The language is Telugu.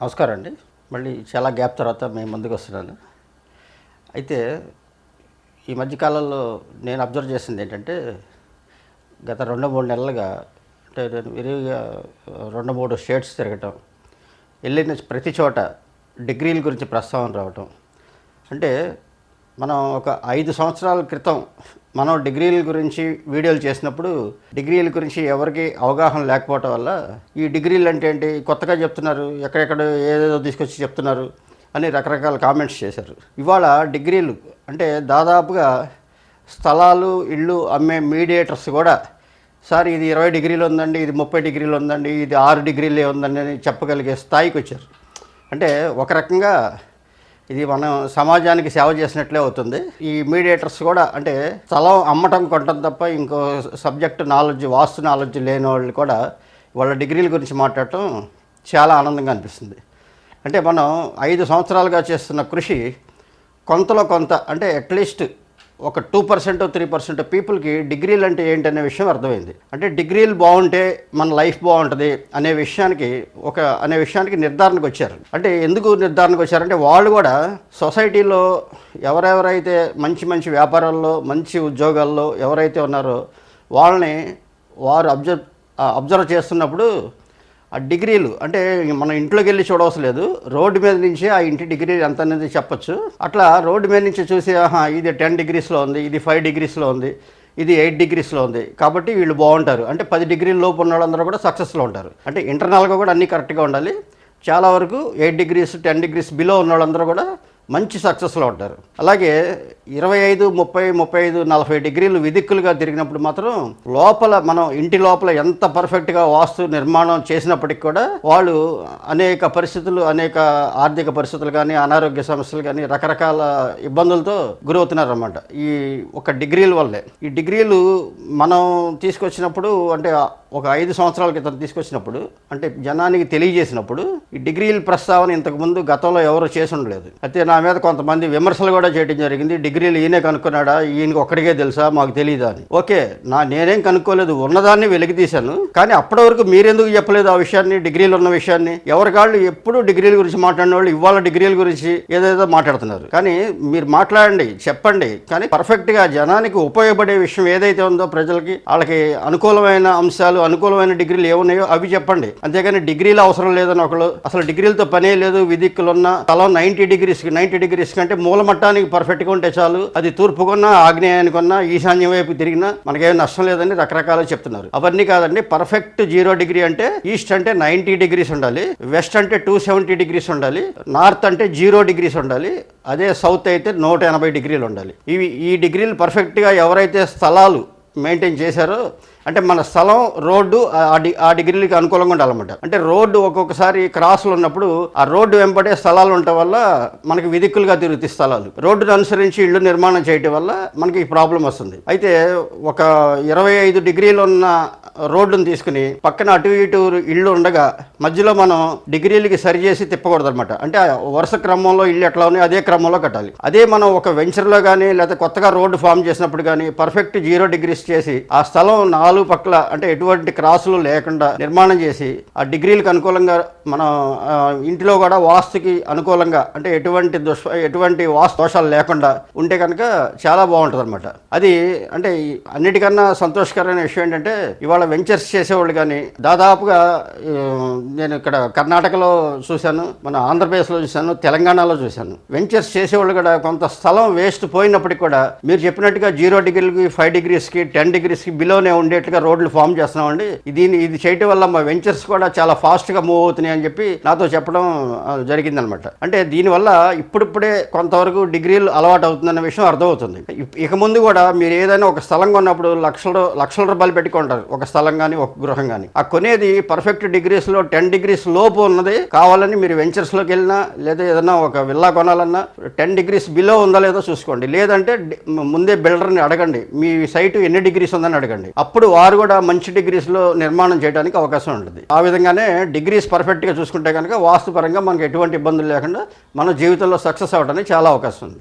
నమస్కారం అండి. మళ్ళీ చాలా గ్యాప్ తర్వాత మేము ముందుకు వస్తున్నాను. అయితే ఈ మధ్యకాలంలో నేను అబ్జర్వ్ చేసింది ఏంటంటే గత రెండు మూడు నెలలుగా అంటే నేను విరివిగా రెండు మూడు స్టేట్స్ తిరగటం వెళ్ళిన ప్రతి చోట డిగ్రీల గురించి ప్రస్తావన రావటం. అంటే మనం ఒక ఐదు సంవత్సరాల క్రితం మనం డిగ్రీల గురించి వీడియోలు చేసినప్పుడు డిగ్రీల గురించి ఎవరికి అవగాహన లేకపోవటం వల్ల ఈ డిగ్రీలు అంటే ఏంటి కొత్తగా చెప్తున్నారు ఎక్కడెక్కడ ఏదేదో తీసుకొచ్చి చెప్తున్నారు అని రకరకాల కామెంట్స్ చేశారు. ఇవాళ డిగ్రీలు అంటే దాదాపుగా స్థలాలు ఇళ్ళు అమ్మే మీడియేటర్స్ కూడా సార్ ఇది ఇరవై డిగ్రీలు ఉందండి ఇది ముప్పై డిగ్రీలు ఉందండి ఇది ఆరు డిగ్రీలే ఉందండి అని చెప్పగలిగే స్థాయికి వచ్చారు. అంటే ఒక రకంగా ఇది మనం సమాజానికి సేవ చేసినట్లే అవుతుంది. ఈ మీడియేటర్స్ కూడా అంటే స్థలం అమ్మటం కొట్టడం తప్ప ఇంకో సబ్జెక్ట్ నాలెడ్జ్ వాస్తు నాలెడ్జ్ లేని వాళ్ళు కూడా వాళ్ళ డిగ్రీల గురించి మాట్లాడటం చాలా ఆనందంగా అనిపిస్తుంది. అంటే మనం ఐదు సంవత్సరాలుగా చేస్తున్న కృషి కొంతలో కొంత అంటే అట్లీస్ట్ ఒక టూ పర్సెంట్ త్రీ పర్సెంట్ పీపుల్కి డిగ్రీలు అంటే ఏంటనే విషయం అర్థమైంది. అంటే డిగ్రీలు బాగుంటే మన లైఫ్ బాగుంటుంది అనే విషయానికి ఒక అనే విషయానికి నిర్ధారణకు వచ్చారు. అంటే ఎందుకు నిర్ధారణకు వచ్చారంటే వాళ్ళు కూడా సొసైటీలో ఎవరెవరైతే మంచి మంచి వ్యాపారాల్లో మంచి ఉద్యోగాల్లో ఎవరైతే ఉన్నారో వాళ్ళని వారు అబ్జర్వ్ అబ్జర్వ్ చేస్తున్నప్పుడు ఆ డిగ్రీలు అంటే మనం ఇంట్లోకి వెళ్ళి చూడవలసిన లేదు. రోడ్డు మీద నుంచి ఆ ఇంటి డిగ్రీ ఎంత అనేది చెప్పచ్చు. అట్లా రోడ్డు మీద నుంచి చూసి ఆహా ఇది టెన్ డిగ్రీస్లో ఉంది ఇది ఫైవ్ డిగ్రీస్లో ఉంది ఇది ఎయిట్ డిగ్రీస్లో ఉంది. కాబట్టి వీళ్ళు బాగుంటారు. అంటే పది డిగ్రీల లోపు ఉన్న వాళ్ళందరూ కూడా సక్సెస్లో ఉంటారు. అంటే ఇంటర్నల్గా కూడా అన్నీ కరెక్ట్గా ఉండాలి. చాలా వరకు eight degrees ten degrees below ఉన్న వాళ్ళందరూ కూడా మంచి సక్సెస్లో ఉంటారు. అలాగే ఇరవై ఐదు ముప్పై ముప్పై ఐదు నలభై డిగ్రీలు విదిక్కులుగా తిరిగినప్పుడు మాత్రం లోపల మనం ఇంటి లోపల ఎంత పర్ఫెక్ట్గా వాస్తు నిర్మాణం చేసినప్పటికి కూడా వాళ్ళు అనేక పరిస్థితులు అనేక ఆర్థిక పరిస్థితులు కానీ అనారోగ్య సమస్యలు కానీ రకరకాల ఇబ్బందులతో గురవుతున్నారన్నమాట. ఈ ఒక డిగ్రీల వల్లే. ఈ డిగ్రీలు మనం తీసుకొచ్చినప్పుడు అంటే ఒక ఐదు సంవత్సరాల క్రితం తీసుకొచ్చినప్పుడు అంటే జనానికి తెలియజేసినప్పుడు ఈ డిగ్రీల ప్రస్తావన ఇంతకుముందు గతంలో ఎవరు చేసి ఉండలేదు. అయితే నా మీద కొంతమంది విమర్శలు కూడా చేయడం జరిగింది. డిగ్రీలు ఈయనే కనుక్కున్నాడా? ఈయనకి ఒక్కడికే తెలుసా? మాకు తెలియదా అని. ఓకే నా నేనేం కనుక్కోలేదు ఉన్నదాన్ని వెలికి తీశాను. కానీ అప్పటి వరకు మీరెందుకు చెప్పలేదు ఆ విషయాన్ని డిగ్రీలు ఉన్న విషయాన్ని? ఎవరికాళ్ళు ఎప్పుడు డిగ్రీల గురించి మాట్లాడిన వాళ్ళు ఇవాళ డిగ్రీల గురించి ఏదేదో మాట్లాడుతున్నారు. కానీ మీరు మాట్లాడండి చెప్పండి. కానీ పర్ఫెక్ట్గా జనానికి ఉపయోగపడే విషయం ఏదైతే ఉందో ప్రజలకి వాళ్ళకి అనుకూలమైన అంశాలు అనుకూలమైన డిగ్రీలు ఏమున్నాయో అవి చెప్పండి. అంతేగాని డిగ్రీలు అవసరం లేదని ఒకళ్ళు అసలు డిగ్రీలతో పనే లేదు విధిక్కులున్న తల నైంటీ డిగ్రీస్కి నైంటీ డిగ్రీస్ కంటే మూలమట్టానికి పర్ఫెక్ట్గా ఉంటే చాలు. అది తూర్పుకున్నా ఆగ్నేయానికన్నా ఈశాన్యం వైపు తిరిగినా మనకేం నష్టం లేదని రకరకాలు చెప్తున్నారు. అవన్నీ కాదండి పర్ఫెక్ట్ జీరో డిగ్రీ అంటే ఈస్ట్ అంటే నైంటీ డిగ్రీస్ ఉండాలి వెస్ట్ అంటే టూ సెవెంటీ డిగ్రీస్ ఉండాలి నార్త్ అంటే జీరో డిగ్రీస్ ఉండాలి అదే సౌత్ అయితే నూట ఎనభై డిగ్రీలు ఉండాలి. ఇవి ఈ డిగ్రీలు పర్ఫెక్ట్గా ఎవరైతే స్థలాలు మెయింటైన్ చేశారో అంటే మన స్థలం రోడ్డు ఆ డి ఆ డిగ్రీలకి అనుకూలంగా ఉండాలన్నమాట. అంటే రోడ్డు ఒక్కొక్కసారి క్రాసులు ఉన్నప్పుడు ఆ రోడ్డు వెంబడే స్థలాలు ఉండటం వల్ల మనకి విదిక్కులుగా తిరుగుతాయి స్థలాలు. రోడ్డును అనుసరించి ఇళ్ళు నిర్మాణం చేయటం వల్ల మనకి ఈ ప్రాబ్లం వస్తుంది. అయితే ఒక ఇరవై ఐదు డిగ్రీలు ఉన్న రోడ్డును తీసుకుని పక్కన అటు ఇటు ఇళ్ళు ఉండగా మధ్యలో మనం డిగ్రీలకి సరి చేసి తిప్పకూడదు అనమాట అంటే వరుస క్రమంలో ఇల్లు ఎట్లా ఉన్నాయి అదే క్రమంలో కట్టాలి. అదే మనం ఒక వెంచర్లో కానీ లేకపోతే కొత్తగా రోడ్డు ఫామ్ చేసినప్పుడు కానీ పర్ఫెక్ట్ జీరో డిగ్రీస్ చేసి ఆ స్థలం నాలుగు పక్కల అంటే ఎటువంటి క్రాసులు లేకుండా నిర్మాణం చేసి ఆ డిగ్రీలకు అనుకూలంగా మనం ఇంటిలో కూడా వాస్తుకి అనుకూలంగా అంటే ఎటువంటి దుష్ ఎటువంటి వాస్తు దోషాలు లేకుండా ఉంటే కనుక చాలా బాగుంటుంది అనమాట అది అంటే అన్నిటికన్నా సంతోషకరమైన విషయం ఏంటంటే ఇవాళ వెంచర్స్ చేసేవాళ్ళు కానీ దాదాపుగా నేను ఇక్కడ కర్ణాటకలో చూశాను మన ఆంధ్రప్రదేశ్లో చూశాను తెలంగాణలో చూశాను. వెంచర్స్ చేసేవాళ్ళు కూడా కొంత స్థలం వేస్ట్ పోయినప్పటికి కూడా మీరు చెప్పినట్టుగా జీరో డిగ్రీలకి ఫైవ్ డిగ్రీస్కి టెన్ డిగ్రీస్కి బిలోనే ఉండేట్టుగా రోడ్లు ఫామ్ చేస్తున్నామండి. దీన్ని ఇది చేయటం వల్ల మా వెంచర్స్ కూడా చాలా ఫాస్ట్గా మూవ్ అవుతున్నాయి అని చెప్పి నాతో చెప్పడం జరిగిందనమాట. అంటే దీనివల్ల ఇప్పుడిప్పుడే కొంతవరకు డిగ్రీలు అలవాటు అవుతుందన్న విషయం అర్థమవుతుంది. ఇక ముందు కూడా మీరు ఏదైనా ఒక స్థలం కొన్నప్పుడు లక్షల లక్షల రూపాయలు పెట్టుకుంటారు. ఒక స్థలం కానీ ఒక గృహం కానీ ఆ కొనేది పర్ఫెక్ట్ డిగ్రీస్లో టెన్ టెన్ డిగ్రీస్ లోపు ఉన్నది. కావాలని మీరు వెంచర్స్లోకి వెళ్ళినా లేదా ఏదైనా ఒక విల్లా కొనాలన్నా టెన్ డిగ్రీస్ బిలో ఉందా లేదో చూసుకోండి. లేదంటే ముందే బిల్డర్ని అడగండి. మీ సైట్ ఎన్ని డిగ్రీస్ ఉందని అడగండి. అప్పుడు వారు కూడా మంచి డిగ్రీస్లో నిర్మాణం చేయడానికి అవకాశం ఉంటుంది. ఆ విధంగానే డిగ్రీస్ పర్ఫెక్ట్గా చూసుకుంటే కనుక వాస్తుపరంగా మనకు ఎటువంటి ఇబ్బందులు లేకుండా మన జీవితంలో సక్సెస్ అవ్వడానికి చాలా అవకాశం ఉంది.